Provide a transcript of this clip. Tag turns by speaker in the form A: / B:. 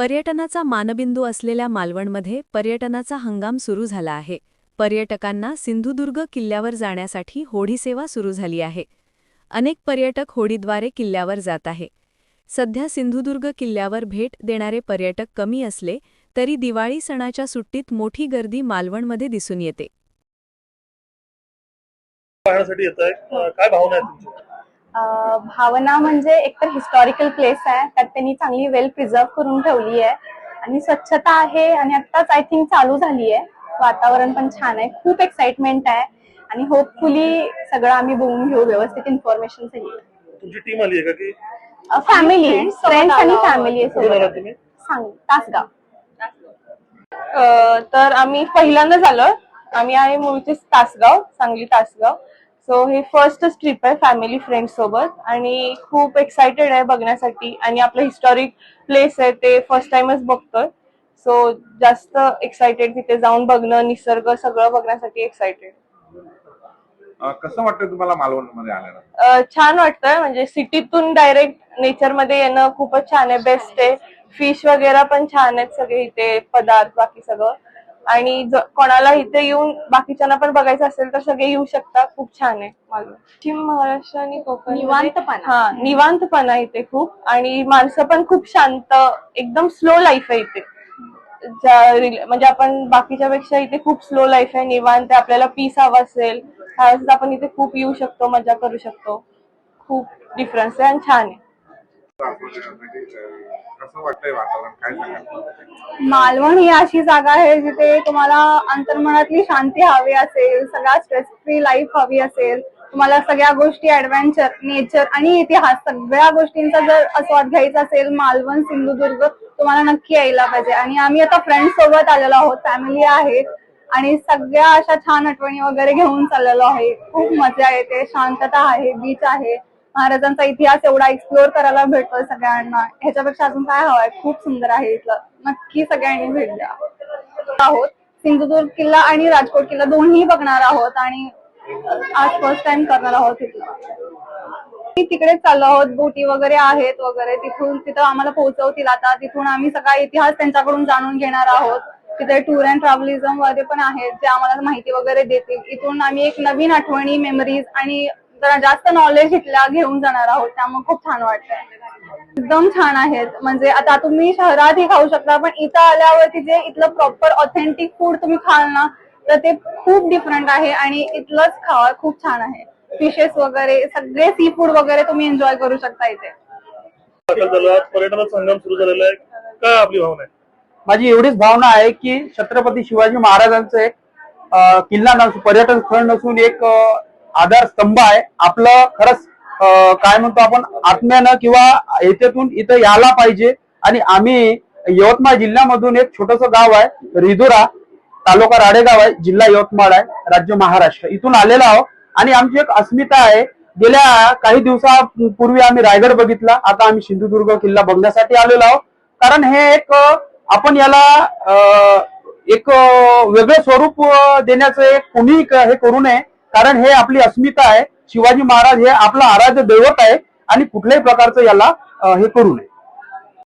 A: पर्यटनाचा मानबिंदू असलेल्या मालवणमध्ये पर्यटनाचा हंगाम सुरू झाला आहे. पर्यटकांना सिंधुदुर्ग किल्ल्यावर जाण्यासाठी होडी सेवा सुरू झाली आहे. अनेक पर्यटक होडीद्वारे किल्ल्यावर जात आहे. सध्या सिंधुदुर्ग किल्ल्यावर भेट देणारे पर्यटक कमी असले तरी दिवाळी सणाच्या सुट्टीत मोठी गर्दी मालवणमध्ये दिसून येते.
B: पाहण्यासाठी येत आहे. काय भावना आहे तुमची?
C: भावना म्हणजे एकतर हिस्टॉरिकल प्लेस आहे त्यात त्यांनी चांगली वेल प्रिझर्व करून ठेवली आहे. आणि स्वच्छता आहे आणि आत्ताच आय थिंक चालू झाली आहे वातावरण पण छान आहे खूप एक्साइटमेंट आहे. आणि होपफुली सगळं आम्ही बघून घेऊ व्यवस्थित इन्फॉर्मेशन सगळी.
B: तुमची टीम आली आहे का की?
C: फॅमिली फ्रेंड्स आणि फॅमिली
B: तुम्ही?
C: सांग तासगाव.
D: अ, तर आम्ही पहिल्यांदाच आलोय. आम्ही आहे मूळचे तासगाव सांगली तासगाव. सो हे फर्स्टच ट्रिप आहे फॅमिली फ्रेंड सोबत. आणि खूप एक्साइटेड आहे बघण्यासाठी. आणि आपलं हिस्टॉरिक प्लेस आहे ते फर्स्ट टाइमच बघतोय. सो जास्त एक्साइटेड तिथे जाऊन बघणं निसर्ग सगळं बघण्यासाठी एक्साइटेड
E: अं, कसं वाटतं तुम्हाला मालवणमध्ये आल्यानंतर
D: छान वाटतंय. म्हणजे सिटीतून डायरेक्ट नेचरमध्ये येणं खूपच छान आहे. बेस्ट आहे. फिश वगैरे पण छान आहेत सगळे इथे पदार्थ बाकी सगळं. आणि ज- कोणाला इथे येऊन बाकीच्यांना पण बघायचं असेल तर सगळे येऊ शकतात. खूप छान आहे मालवण पश्चिम महाराष्ट्र आणि कोकण
C: निवांतपणा.
D: हा निवांतपणा इथे खूप. आणि माणसं पण खूप शांत एकदम स्लो लाईफ आहे इथे. ज्या रिल- म्हणजे आपण बाकीच्या पेक्षा इथे खूप स्लो लाईफ आहे निवांत आहे. आपल्याला पीस हवा असेल त्यावेळेस आपण इथे खूप येऊ शकतो मजा करू शकतो. खूप डिफरन्स आहे आणि छान आहे.
E: कसं वाटतंय वातावरण काय सांगाल
C: मालवण ही अशी जागा आहे जिथे तुम्हाला अंतर्मनातली शांती हवी असेल सगळ्या स्ट्रेस फ्री लाईफ हवी असेल तुम्हाला सगळ्या गोष्टी ऍडव्हेंचर नेचर आणि इतिहास सगळ्या गोष्टींचा जर आस्वाद घ्यायचा असेल मालवण सिंधुदुर्ग तुम्हाला नक्की यायला पाहिजे. आणि आम्ही आता फ्रेंड्स सोबत आलेलो आहोत फॅमिली आहे आणि सगळ्या अशा छान आठवणी वगैरे घेऊन चाललेलो आहे. खूप मजा येते शांतता आहे बीच आहे. महाराजांचा इतिहास एवढा एक्सप्लोअर करायला भेटतोय सगळ्यांना. ह्याच्यापेक्षा अजून काय हवंय? खूप सुंदर आहे इथलं. नक्की सगळ्यांनी भेट द्या आहोत. सिंधुदुर्ग किल्ला आणि राजकोट किल्ला दोन्ही बघणार आहोत आणि आज फर्स्ट टाइम करणार आहोत तिथलं तिकडे चाललो आहोत. बोटी वगैरे आहेत वगैरे. तिथून तिथं आम्हाला पोहोचवतील आता. तिथून आम्ही सगळा इतिहास त्यांच्याकडून जाणून घेणार आहोत. तिथे टूर अँड ट्रॅव्हलिझम वगैरे पण आहेत जे आम्हाला माहिती वगैरे देतील. इथून आम्ही एक नवीन आठवणी मेमरीज आणि जरा जास्त नॉलेज इथल्या घेऊन जाणार आहोत त्यामुळे खूप छान वाटतंय. एकदम छान आहेत. म्हणजे आता तुम्ही शहरातही खाऊ शकता पण इथं आल्यावरती जे इथलं प्रॉपर ऑथेंटिक फूड तुम्ही खाल ना तर ते खूप डिफरंट आहे आणि इथलंच खावा खूप छान आहे. फिशेस वगैरे सगळे सी फूड वगैरे तुम्ही एन्जॉय करू शकता इथे.
B: संगम सुरू झालेला आहे. काय आपली भावना आहे?
F: माझी एवढीच भावना आहे की छत्रपती शिवाजी महाराजांचं एक किल्ला नसून पर्यटन स्थळ नसून एक आधारस्तंभ स्तंभ आहे. आपलं खरंच काय म्हणतो आपण आत्म्यानं किंवा येथेतून इथं यायला पाहिजे. आणि आम्ही यवतमाळ जिल्ह्यामधून एक छोटस गाव आहे रिधुरा तालुका राडेगाव आहे जिल्हा यवतमाळ आहे राज्य महाराष्ट्र. इथून आलेलो आहोत. आणि आमची एक अस्मिता आहे. गेल्या काही दिवसापूर्वी आम्ही रायगड बघितला. आता आम्ही सिंधुदुर्ग किल्ला बघण्यासाठी आलेलो आहोत. कारण हे एक आपण याला एक वेगळं स्वरूप देण्याचं एक कोणी हे करू नये. कारण हे आपली अस्मिता आहे. शिवाजी महाराज हे आपलं आराध्य दैवत आहे आणि कुठल्याही प्रकारचं याला हे करू नये.